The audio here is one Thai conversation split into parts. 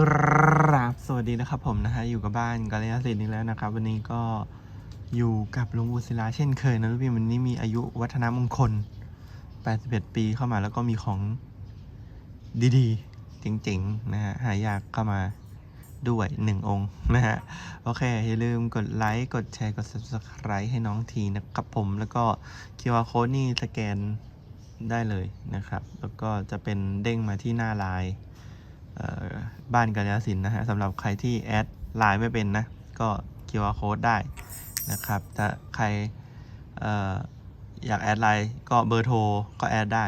กราบสวัสดีนะครับผมนะฮะอยู่กับบ้านกาลยาสิทธิ์นี่แล้วนะครับ วันนี้ก็อยู่กับหลุงอุศิลาเช่นเคยนะลูกพี่วันนี้มีอายุวัฒนมงคล 81 ปีเข้ามาแล้วก็มีของดีๆ เจ๋งๆ นะฮะหายากเข้ามาด้วยหนึ่งองค์นะฮะ โอเค อย่าลืมกดไลค์ กดแชร์ กด subscribe ให้น้องทีนะครับผมแล้วก็ QR code นี่สแกนได้เลยนะครับ แล้วก็จะเป็นเด้งมาที่หน้าไลน์ บ้านกาลยาสินนะฮะสำหรับใครที่แอดไลน์ไม่เป็นนะ ก็ QR code ได้นะครับ ถ้าใครออยากแอดไลน์ก็เบอร์โทรก็แอดได้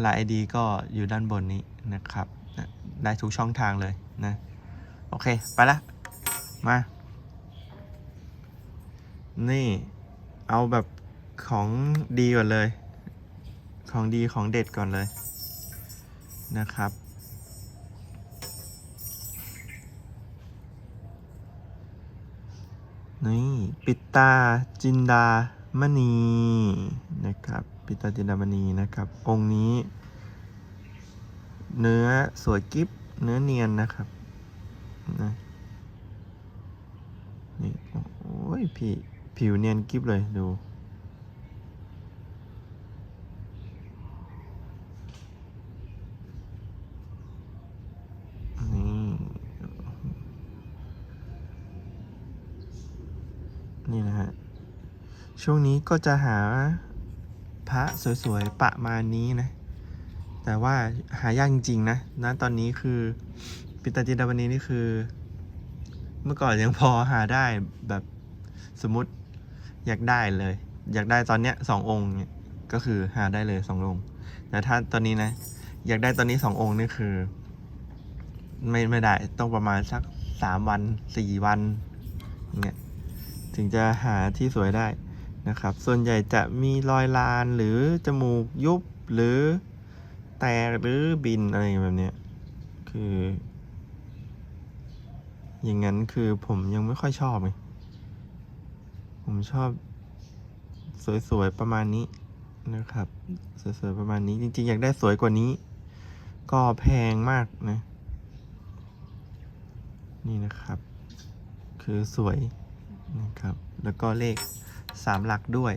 ไลน์ไอดีก็อยู่ด้านบนนี้นะครับได้ทุกช่องทางเลยนะโอเค ไปละ มา นี่เอาแบบของดีก่อนเลย ของดีของเด็ดก่อนเลยนะครับ นี่ปิดตาจินดามณีนะครับ ปิดตาจินดามณีนะครับ องค์นี้ เนื้อสวยกิฟเนื้อเนียนนะครับนะนี่โอ้ยพี่ผิวเนียนกิฟเลยดู นี่ นี่นะฮะ ช่วงนี้ก็จะหาพระสวยๆ ประมาณนี้นะ แต่ว่าหายากจริงๆนะนะตอนนี้คือปิตาจิดาวันนี้นี่คือ เมื่อก่อนยังพอหาได้แบบสมมติอยากได้เลย อยากได้ตอนเนี้ยสององค์เนี่ยก็คือหาได้เลยสององค์แต่ถ้าตอนนี้นะ อยากได้ตอนนี้สององค์นี่คือ ไม่ไม่ได้ต้องประมาณสักสามวันสี่วันอย่างเงี้ย ถึงจะหาที่สวยได้นะครับ ส่วนใหญ่จะมีรอยลานหรือจมูกยุบหรือแตกหรือบินอะไรแบบนี้คือ อย่างนั้นคือผมยังไม่ค่อยชอบไงผมชอบสวยๆประมาณนี้นะครับ สวยๆประมาณนี้จริงๆ อยากได้สวยกว่านี้ ก็แพงมากนะ นี่นะครับ คือสวย นะครับ แล้วก็เลขสามหลักด้วย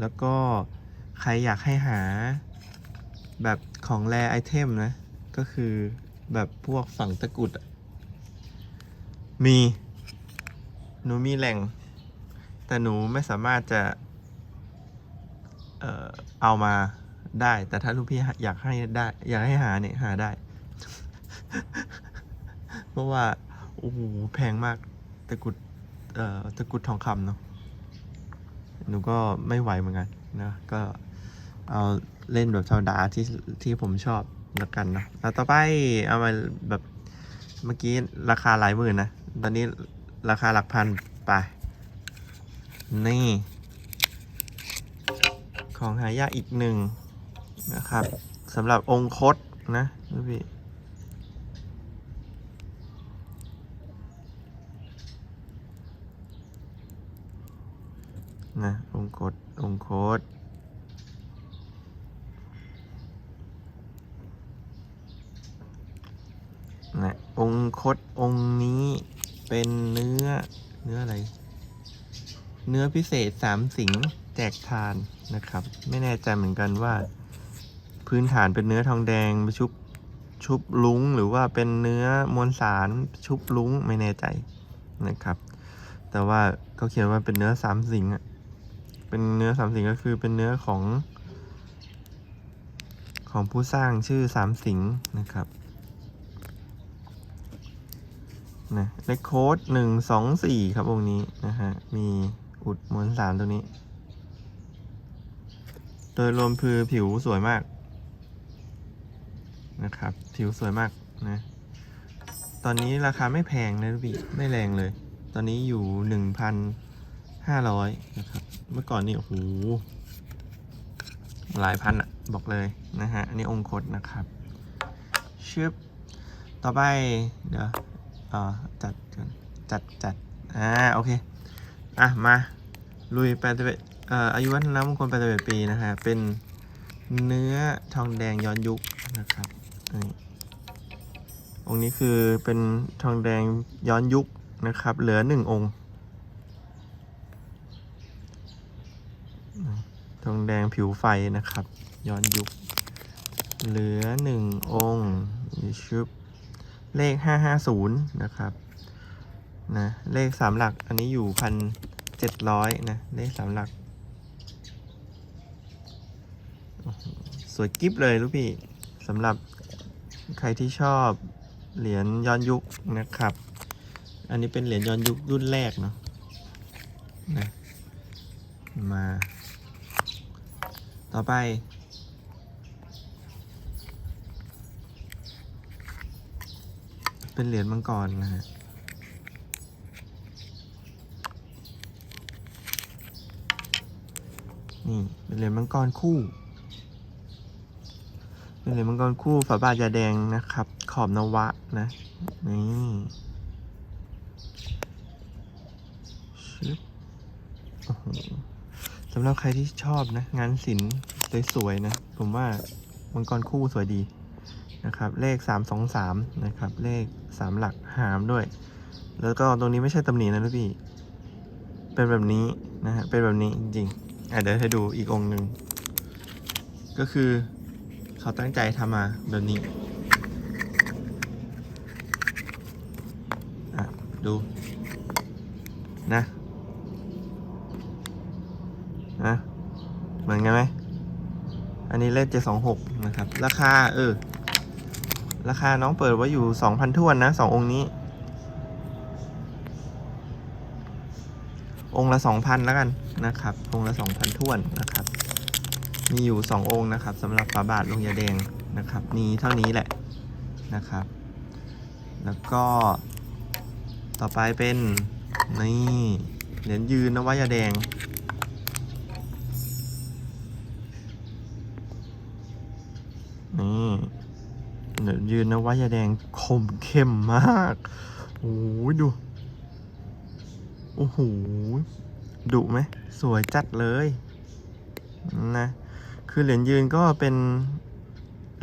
แล้วก็ใครอยากให้หาแบบของแรไอเทมนะ ก็คือแบบพวกฝังตะกุด มีหนูมีแหล่ง แต่หนูไม่สามารถจะ เอ่อเอามาได้ แต่ถ้าลูกพี่อยากให้ได้ อยากให้หาเนี่ยหาได้ เพราะว่า โอ้โห แพงมากตะกุด ตะกุดทองคำเนาะหนูก็ไม่ไหวเหมือนกันนะก็เอาเล่นแบบธรรมดาที่ที่ผมชอบแล้วกันนะแล้วต่อไปเอามาแบบเมื่อกี้ราคาหลายหมื่นนะ ตอนนี้ราคาหลักพันไป นี่ ของหายากอีกหนึ่งนะครับสำหรับองค์คตนะพี่ นะองค์กดองค์โคดนะองค์คดองนี้เป็นเนื้อเนื้ออะไร เนื้อพิเศษสามสิงแจกทานนะครับ ไม่แน่ใจเหมือนกันว่า พื้นฐานเป็นเนื้อทองแดงชุบชุบลุงหรือว่าเป็นเนื้อมวลสารชุบลุงไม่แน่ใจนะครับ แต่ว่าเขาเขียนว่าเป็นเนื้อสามสิงอะ เป็นเนื้อสามสิงก็คือเป็นเนื้อของ ของผู้สร้างชื่อสามสิงนะครับนะเลขโค้ดหนึ่งสองสี่ครับวงนี้นะฮะมีอุดมวลสารตัวนี้ โดยรวมคือผิวสวยมากนะครับ ผิวสวยมากนะตอนนี้ราคาไม่แพงนะพี่ไม่แรงเลย ตอนนี้อยู่หนึ่งพัน ห้าร้อยนะครับ เมื่อก่อนนี่โอ้โหหลายพันอะบอกเลยนะฮะ อันนี้องค์คดนะครับชึบต่อไป เดี๋ยวอ่าจัดกันจัดจัดอ่าโอเค อะ มาลุยแปดสิบเอ็ดเอ่ออายุวัฒนมงคลแปดสิบเอ็ดปีนะฮะ เป็นเนื้อทองแดงย้อนยุคนะครับนี่องค์นี้คือเป็นทองแดงย้อนยุคนะครับ เหลือหนึ่งองค์ ทองแดงผิวไฟนะครับ ย้อนยุค เหลือหนึ่งองค์มีชุบเลขห้าห้าศูนย์นะครับนะเลขสามหลักอันนี้อยู่พันเจ็ดร้อยนะ เลขสามหลัก สวยกิฟเลยลูกพี่สำหรับใครที่ชอบเหรียญย้อนยุคนะครับ อันนี้เป็นเหรียญย้อนยุครุ่นแรกเนาะนะมา ต่อไป เป็นเหรียญมังกรนะฮะนี่เป็นเหรียญมังกรคู่ เป็นเหรียญมังกรคู่ฝาบาทยาแดงนะครับ ขอบนวะนะนี่ชึบโอ้โห สำหรับใครที่ชอบนะ งานศิลป์สวยๆนะ ผมว่ามังกรคู่สวยดีนะครับ เลข 323 นะครับ เลข 3 หลักหามด้วย แล้วก็ตรงนี้ไม่ใช่ตำหนินะลูกพี่ เป็นแบบนี้นะฮะ เป็นแบบนี้จริงๆอะเดี๋ยวให้ดูอีกองหนึ่ง ก็คือเขาตั้งใจทำมาแบบนี้อะดูนะ เหมือนกันไหม อันนี้ เจ็ดสองหกนะครับ ราคาเออ ราคาน้องเปิดไว้อยู่สองพันทวนนะสององค์นี้ องค์ละสองพันแล้วกันนะครับ องค์ละสองพันทวนนะครับ มีอยู่สององค์นะครับสำหรับฝาบาทลงยาแดงนะครับ มีเท่านี้แหละนะครับ แล้วก็ต่อไปเป็นนี่เหรียญยืนนวายาแดง นี่เหรียญยืนนวายาแดงคมเข้มมากโอ้ยดู โอ้โหดุไหม สวยจัดเลย นะ คือเหรียญยืนก็เป็น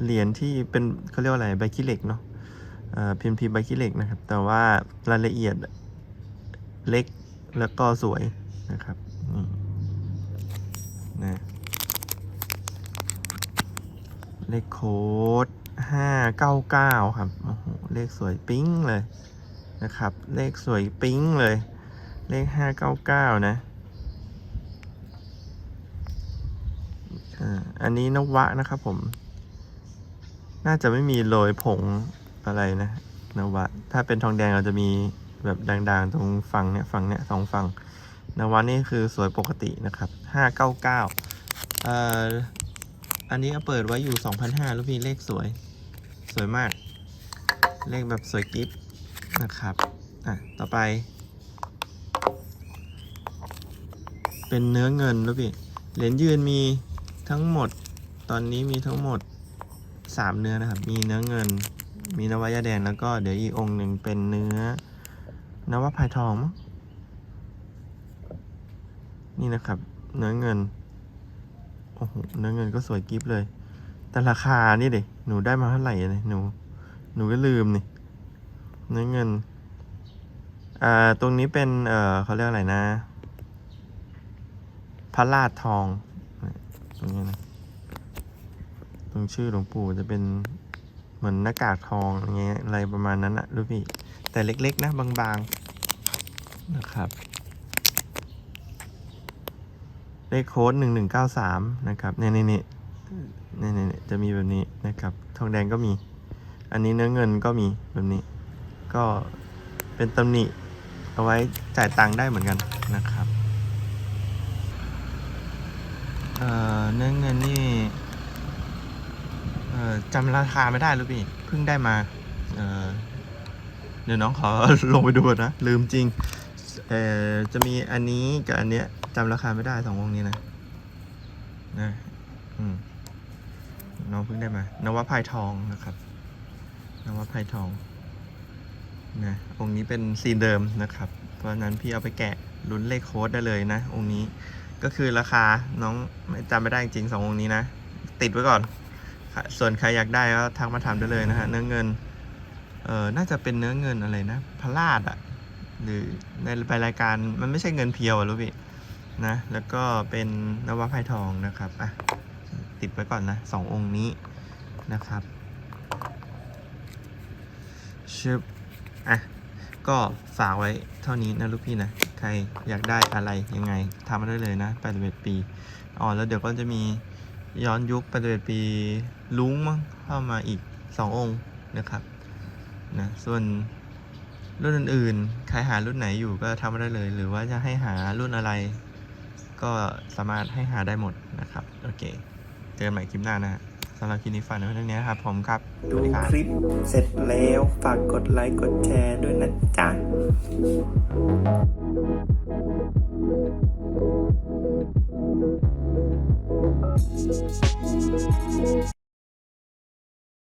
เหรียญที่เป็นเขาเรียกว่าอะไรใบขี้เหล็กเนาะพิมพ์พิมใบขี้เหล็กนะครับ แต่ว่ารายละเอียดเล็กแล้วก็สวยนะครับนี่นะ เลขโค้ดห้าเก้าเก้าครับ โอ้โห เลขสวยปิ๊งเลยนะครับ เลขสวยปิ๊งเลย เลขห้าเก้าเก้านะ อันนี้นวะนะครับผม น่าจะไม่มีโรยผงอะไรนะนวะ ถ้าเป็นทองแดงเราจะมีแบบด่างๆ ตรงฝั่งเนี้ยฝั่งเนี้ยสองฝั่งนวะนี่คือสวยปกตินะครับห้าเก้าเก้าเอ่อ อันนี้เอาเปิดไว้อยู่สองพันห้าลูกพี่เลขสวย สวยมาก เลขแบบสวยกิฟนะครับ อะ ต่อไป เป็นเนื้อเงินลูกพี่เหรียญยืนมีทั้งหมด ตอนนี้มีทั้งหมดสามเนื้อนะครับ มีเนื้อเงิน มีนวายาแดง แล้วก็เดี๋ยวอีกองหนึ่งเป็นเนื้อนวพายทอง นี่นะครับ เนื้อเงิน เนื้อเงินก็สวยกิฟเลย แต่ราคานี่เด็หนูได้มาเท่าไหร่เลยหนู หนูก็ลืมนี่เนื้อเงิน อ่า ตรงนี้เป็น เอ่อเขาเรียกอะไรนะพระลาดทองตรงนี้นะ ตรงชื่อหลวงปู่จะเป็นเหมือนหน้ากากทองอย่างเงี้ยอะไรประมาณนั้นอะรู้พี่ แต่เล็กๆนะบางๆนะครับ เลขโค้ดหนึ่งหนึ่งเก้าสามนะครับเนี่ยนี่นี่นี่นี่จะมีแบบนี้นะครับ ทองแดงก็มี อันนี้เนื้อเงินก็มีแบบนี้ ก็เป็นตำหนิเอาไว้จ่ายตังค์ได้เหมือนกันนะครับเอ่อเนื้อเงินนี่เอ่อจำราคาไม่ได้หรือพี่เพิ่งได้มาเอ่อเดี๋ยวน้องขอลงไปดูนะ ลืมจริง เอ่อจะมีอันนี้กับอันเนี้ยจำราคาไม่ได้สองวงนี้นะนะอืมน้องเพิ่งได้มานวพายทองนะครับนวพายทองนะองค์นี้เป็นซีนเดิมนะครับ เพราะนั้นพี่เอาไปแกะลุ้นเลขโค้ดได้เลยนะ องค์นี้ก็คือราคาน้องไม่จำไม่ได้จริงสององค์นี้นะ ติดไว้ก่อน ส่วนใครอยากได้ก็ทักมาถามได้เลยนะฮะเนื้อเงินเออน่าจะเป็นเนื้อเงินอะไรนะพลาดอะ หรือในไปรายการมันไม่ใช่เงินเพียวอะรู้พี่นะ แล้วก็เป็นนวพายทองนะครับอะติดไว้ก่อนนะสององค์นี้นะครับชึบอะก็ฝากไว้เท่านี้นะลูกพี่นะ ใครอยากได้อะไรยังไงทำมาได้เลยนะ81ปีอ๋อแล้วเดี๋ยวก็จะมีย้อนยุค81ปีลุงมั้งเข้ามาอีก2องค์นะครับนะส่วน รุ่นอื่นๆ ใครหารุ่นไหนอยู่ก็ทำได้เลย หรือว่าจะให้หารุ่นอะไร ก็สามารถให้หาได้หมดนะครับ โอเค เจอกันใหม่คลิปหน้านะฮะสำหรับคลิปนี้ฝากไว้เท่านี้นะครับผมครับดูครับคลิปเสร็จแล้วฝากกดไลค์กดแชร์ด้วยนะจ๊ะ